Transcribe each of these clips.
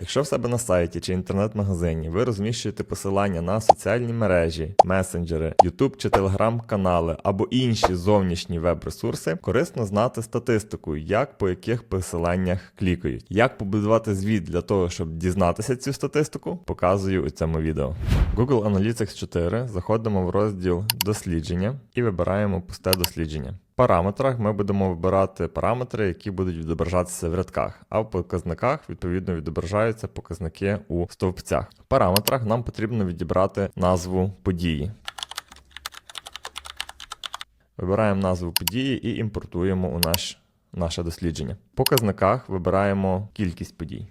Якщо в себе на сайті чи інтернет-магазині ви розміщуєте посилання на соціальні мережі, месенджери, YouTube чи Telegram канали або інші зовнішні веб-ресурси, корисно знати статистику, як по яких посиланнях клікають. Як побудувати звіт для того, щоб дізнатися цю статистику, показую у цьому відео. Google Analytics 4 заходимо в розділ дослідження і вибираємо пусте дослідження. Параметрах ми будемо вибирати параметри, які будуть відображатися в рядках, а в показниках відповідно відображаються показники у стовпцях. В параметрах нам потрібно відібрати назву події. Вибираємо назву події і імпортуємо у наш, наше дослідження. В показниках вибираємо кількість подій.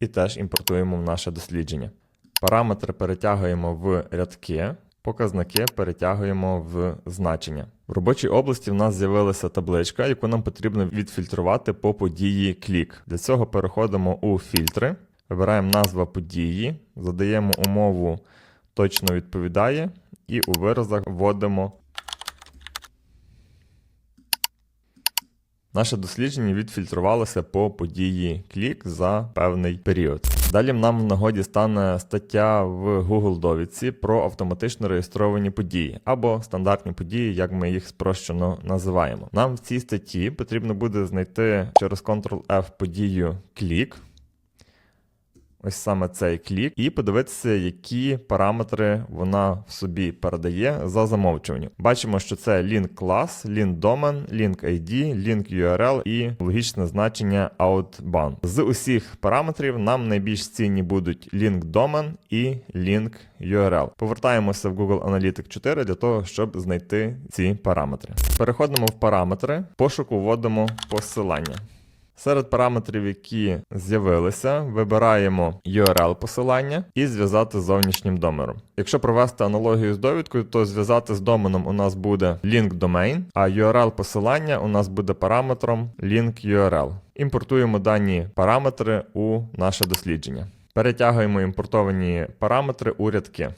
І теж імпортуємо в наше дослідження. Параметри перетягуємо в рядки, показники перетягуємо в значення. В робочій області в нас з'явилася табличка, яку нам потрібно відфільтрувати по події клік. Для цього переходимо у фільтри, вибираємо назва події, задаємо умову точно відповідає, і у виразах вводимо. Наше дослідження відфільтрувалося по події клік за певний період. Далі нам в нагоді стане стаття в Google довідці про автоматично реєстровані події або стандартні події, як ми їх спрощено називаємо. Нам в цій статті потрібно буде знайти через Ctrl-F подію клік. Ось саме цей клік, і подивитися, які параметри вона в собі передає за замовчуванням. Бачимо, що це link клас, link domain, link ID, link URL і логічне значення outbound. З усіх параметрів нам найбільш цінні будуть link domain і link URL. Повертаємося в Google Analytics 4 для того, щоб знайти ці параметри. Переходимо в параметри, пошуку вводимо посилання. Серед параметрів, які з'явилися, вибираємо URL посилання і зв'язати з зовнішнім доменом. Якщо провести аналогію з довідкою, то зв'язати з доменом у нас буде link domain, а URL посилання у нас буде параметром link URL. Імпортуємо дані параметри у наше дослідження. Перетягуємо імпортовані параметри у рядки.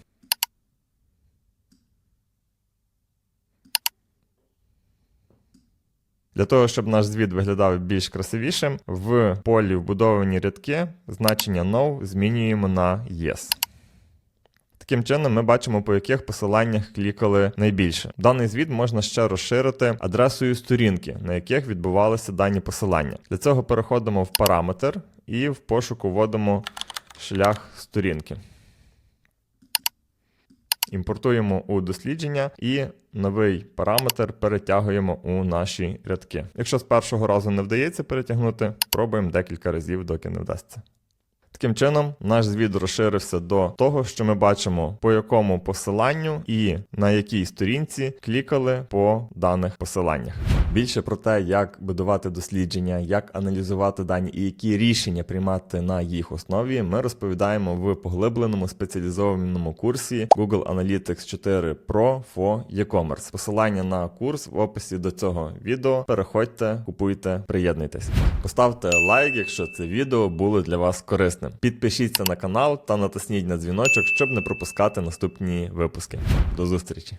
Для того, щоб наш звіт виглядав більш красивішим, в полі вбудовані рядки значення no змінюємо на yes. Таким чином, ми бачимо, по яких посиланнях клікали найбільше. Даний звіт можна ще розширити адресою сторінки, на яких відбувалися дані посилання. Для цього переходимо в параметр і в пошуку вводимо шлях сторінки. Імпортуємо у дослідження і новий параметр перетягуємо у наші рядки. Якщо з першого разу не вдається перетягнути, пробуємо декілька разів, доки не вдасться. Таким чином, наш звіт розширився до того, що ми бачимо, по якому посиланню і на якій сторінці клікали по даних посиланнях. Більше про те, як будувати дослідження, як аналізувати дані і які рішення приймати на їх основі, ми розповідаємо в поглибленому спеціалізованому курсі Google Analytics 4 Pro for e-commerce. Посилання на курс в описі до цього відео. Переходьте, купуйте, приєднуйтесь. Поставте лайк, якщо це відео було для вас корисним. Підпишіться на канал та натисніть на дзвіночок, щоб не пропускати наступні випуски. До зустрічі!